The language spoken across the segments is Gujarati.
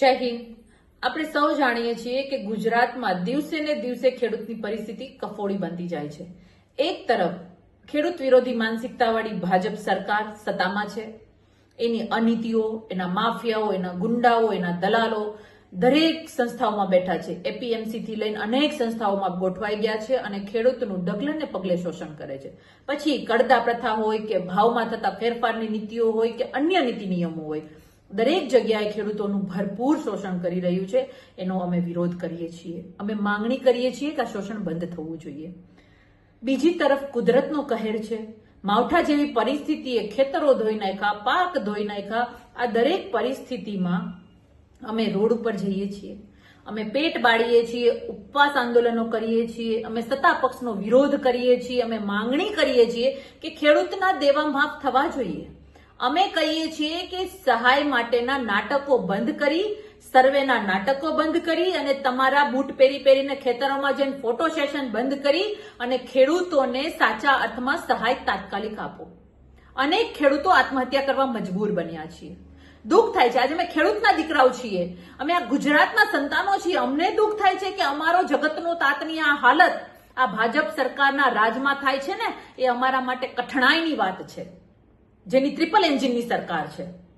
જય હિન્દ. આપણે સૌ જાણીએ છીએ કે ગુજરાતમાં દિવસે ને દિવસે ખેડૂતની પરિસ્થિતિ કફોડી બનતી જાય છે. એક તરફ, ખેડૂત વિરોધી માનસિકતાવાળી ભાજપ સરકાર સત્તામાં છે. એની અનીતિઓ, એના માફિયાઓ, એના ગુંડાઓ, એના દલાલો દરેક સંસ્થાઓમાં બેઠા છે. એપીએમસી થી લઈને અનેક સંસ્થાઓમાં ગોઠવાઈ ગયા છે અને ખેડૂતનું ડગલને પગલે શોષણ કરે છે. પછી કડદા પ્રથા હોય કે ભાવમાં થતા ફેરફારની નીતિઓ હોય કે અન્ય નીતિ નિયમો હોય દરેક જગ્યાએ ખેડૂતોનું ભરપૂર શોષણ કરી રહ્યું છે, એનો અમે વિરોધ કરીએ છીએ. અમે માંગણી કરીએ છીએ કે આ શોષણ બંધ થવું જોઈએ. બીજી તરફ કુદરતનો કહેર છે. માવઠા જેવી પરિસ્થિતિએ ખેતરો ધોઈ નાખ્યા, પાક ધોઈ નાખ્યા. આ દરેક પરિસ્થિતિમાં અમે રોડ ઉપર જઈએ છીએ. અમે પેટ બાળીએ છીએ, ઉપવાસ આંદોલનો કરીએ છીએ. અમે સત્તા પક્ષનો વિરોધ કરીએ છીએ. અમે માંગણી કરીએ છીએ કે ખેડૂતના દેવા માફ થવા જોઈએ. અમે કહીએ છીએ કે સહાય માટેના નાટકો બંધ કરી, સર્વેના નાટકો બંધ કરી અને તમારા બૂટ પહેરી પહેરીને ખેતરોમાં જઈને ફોટો સેશન બંધ કરી અને ખેડૂતોને સાચા અર્થમાં સહાય તાત્કાલિક આપો. અનેક ખેડૂતો આત્મહત્યા કરવા મજબૂર બન્યા છીએ. દુઃખ થાય છે. આજે અમે ખેડૂતના દીકરાઓ છીએ. અમે આ ગુજરાતના સંતાનો છીએ. અમને દુઃખ થાય છે કે અમારો જગતનો તાતની આ હાલત આ ભાજપ સરકારના રાજમાં થાય છે ને, એ અમારા માટે કઠણાઈની વાત છે. જેની ટ્રિપલ એન્જિનની સરકાર છે.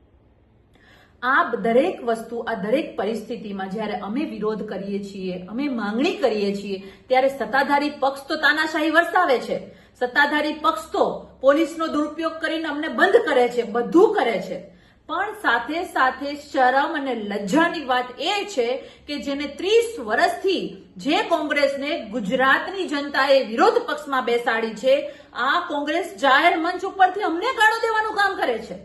આ દરેક વસ્તુ, આ દરેક પરિસ્થિતિમાં જ્યારે અમે વિરોધ કરીએ છીએ, અમે માંગણી કરીએ છીએ, ત્યારે સત્તાધારી પક્ષ તો તાનાશાહી વરસાવે છે. સત્તાધારી પક્ષ તો પોલીસનો દુરુપયોગ કરીને અમને બંધ કરે છે, બધું કરે છે. પણ સાથે સાથે શરમ અને લજ્જાની વાત એ છે કે જેને ત્રીસ વર્ષથી જે કોંગ્રેસને ગુજરાતની જનતાએ વિરોધ પક્ષમાં બેસાડી છે, આ કોંગ્રેસ જાહેર મંચ ઉપરથી અમને ગાળો દેવાનું કામ કરે છે.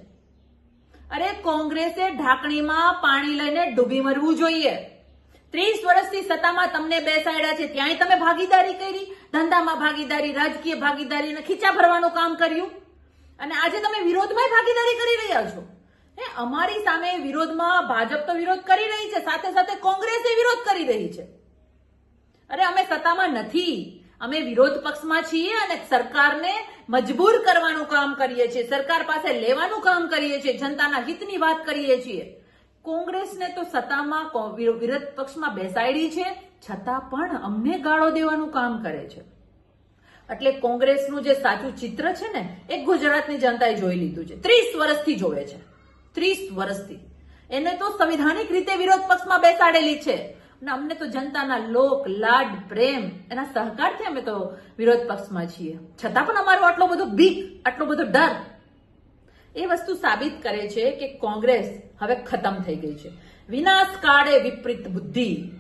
અરે કોંગ્રેસે ઢાંકણીમાં પાણી લઈને ડૂબી મરવું જોઈએ. ત્રીસ વર્ષથી સત્તામાં તમને બેસાડ્યા છે, ત્યાંય તમે ભાગીદારી કરી, ધંધામાં ભાગીદારી, રાજકીય ભાગીદારી અને ખીચા ભરવાનું કામ કર્યું. અને આજે તમે વિરોધમાં ભાગીદારી કરી રહ્યા છો. અમારી સામે વિરોધમાં ભાજપ તો વિરોધ કરી રહી છે, સાથે સાથે કોંગ્રેસે વિરોધ કરી રહી છે. અરે, અમે સત્તામાં નથી. અમે વિરોધ પક્ષમાં છીએ અને સરકારને મજબૂર કરવાનું કામ કરીએ છીએ, સરકાર પાસે લેવાનું કામ કરીએ છીએ, જનતાના હિતની વાત કરીએ છીએ. કોંગ્રેસને તો સત્તામાં વિરોધ પક્ષમાં બેસાડી છે, છતાં પણ અમને ગાળો દેવાનું કામ કરે છે. એટલે કોંગ્રેસનું જે સાચું ચિત્ર છે ને, એ ગુજરાતની જનતાએ જોઈ લીધું છે. ત્રીસ વર્ષથી જોવે છે. ત્રીસ વર્ષથી. એને તો સંવિધાનિક રીતે વિરોધ પક્ષમાં બેસાડેલી છે. અને અમને તો જનતાના લોક, લાડ, પ્રેમ એના સહકારથી અમે તો વિરોધ પક્ષમાં છીએ. છતાં પણ અમારો આટલો બધો બીક આટલો બધો ડર એ વસ્તુ સાબિત કરે છે કે કોંગ્રેસ હવે ખતમ થઈ ગઈ છે. વિનાશ કાળે વિપરીત બુદ્ધિ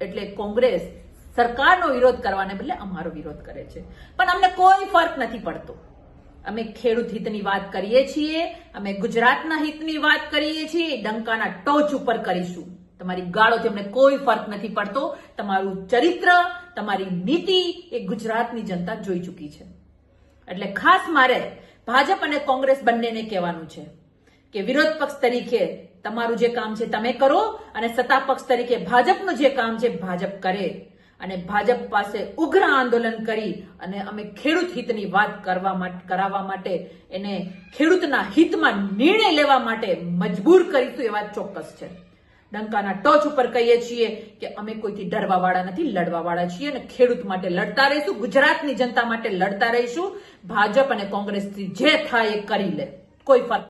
એટલે કોંગ્રેસ સરકારનો વિરોધ કરવાને બદલે અમારો વિરોધ કરે છે. પણ અમને કોઈ ફરક નથી પડતો. અમે ખેડૂત હિતની વાત કરીએ છીએ, અમે ગુજરાતના હિતની વાત કરીએ છીએ, ડંકાના ટોચ ઉપર કરીશું. તમારી ગાળોથી અમને કોઈ ફરક નથી પડતો. તમારું ચરિત્ર, તમારી નીતિ એ ગુજરાતની જનતા જોઈ ચૂકી છે. એટલે ખાસ મારે ભાજપ અને કોંગ્રેસ બંનેને કહેવાનું છે કે વિરોધ પક્ષ તરીકે તમારું જે કામ છે તમે કરો અને સત્તા પક્ષ તરીકે ભાજપનું જે કામ છે ભાજપ કરે. અને ભાજપ પાસે ઉગ્ર આંદોલન કરી અને અમે ખેડૂત હિતની વાત કરવા કરાવવા માટે એને ખેડૂતના હિતમાં નિર્ણય લેવા માટે મજબૂર કરીશું એ વાત ચોક્કસ છે. ડંકાના ટોચ ઉપર કહીએ છીએ કે અમે કોઈથી ડરવા વાળા નથી લડવા વાળા છીએ અને ખેડૂત માટે લડતા રહીશું, ગુજરાતની જનતા માટે લડતા રહીશું, ભાજપ અને કોંગ્રેસથી જે થાય એ કરી લે. કોઈ ફરક